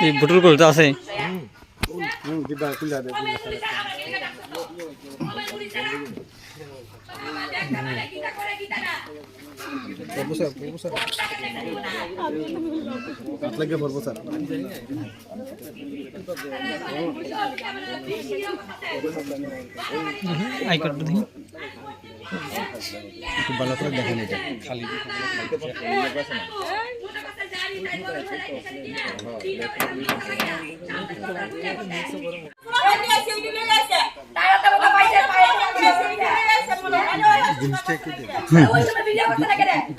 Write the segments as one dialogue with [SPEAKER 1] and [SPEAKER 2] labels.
[SPEAKER 1] এই বুটুর করতে আছে
[SPEAKER 2] হুম দিবা খুলে দে পড়বো স্যার পড়বো স্যার হাত লাগিয়ে পড়বো স্যার
[SPEAKER 1] আই কার্ডটা দেখি
[SPEAKER 2] একটু ভালো করে দেখেন এটা খালি জিনিসটা একটু যাই বেরিয়েছে শেষ দেখে দমান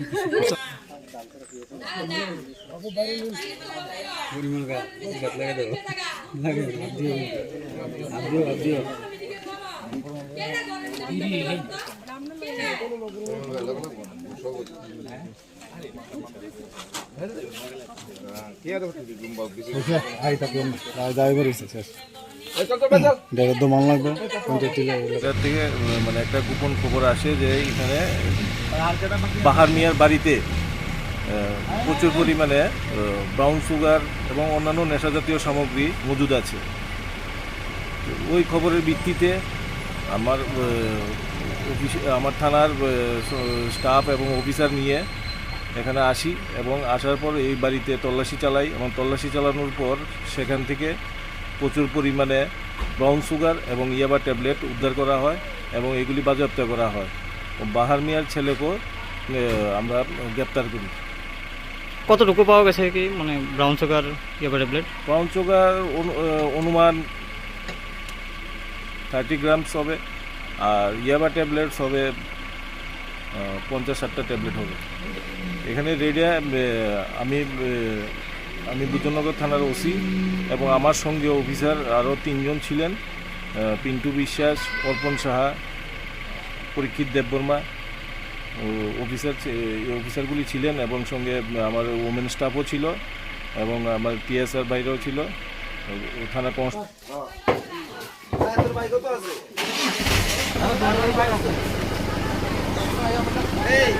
[SPEAKER 2] লাগবে পঞ্চায়েত
[SPEAKER 3] মানে একটা গোপন খবর আসে যে এখানে বাহার মিয়ার বাড়িতে প্রচুর পরিমাণে ব্রাউন সুগার এবং অন্যান্য নেশাজাতীয় সামগ্রী মজুদ আছে। ওই খবরের ভিত্তিতে আমার অফিস আমার থানার স্টাফ এবং অফিসার নিয়ে এখানে আসি এবং আসার পর এই বাড়িতে তল্লাশি চালাই এবং তল্লাশি চালানোর পর সেখান থেকে প্রচুর পরিমাণে ব্রাউন সুগার এবং ইয়াবা ট্যাবলেট উদ্ধার করা হয় এবং এগুলি বাজেয়াপ্ত করা হয়। বাহার মিয়ার ছেলেকেও আমরা গ্রেপ্তার করি।
[SPEAKER 1] কতটুকু পাওয়া গেছে কি মানে ব্রাউন সুগার ইয়াবা ট্যাবলেট
[SPEAKER 3] ব্রাউন সুগার অনু- অনুমান থার্টি গ্রামস হবে। আর ইয়াবা ট্যাবলেটস হবে পঞ্চাশ ষাটটা ট্যাবলেট হবে। এখানে রেডিয়া আমি আমি বুদ্ধনগর থানার ওসি এবং আমার সঙ্গে অফিসার আরও তিনজন ছিলেন পিন্টু বিশ্বাস, অর্পণ সাহা, পরীক্ষিত দেববর্মা অফিসার অফিসারগুলি ছিলেন এবং সঙ্গে আমার ওমেন স্টাফও ছিল এবং আমার টিএসআর বাইরেও ছিল। থানা কনস্ট
[SPEAKER 2] এই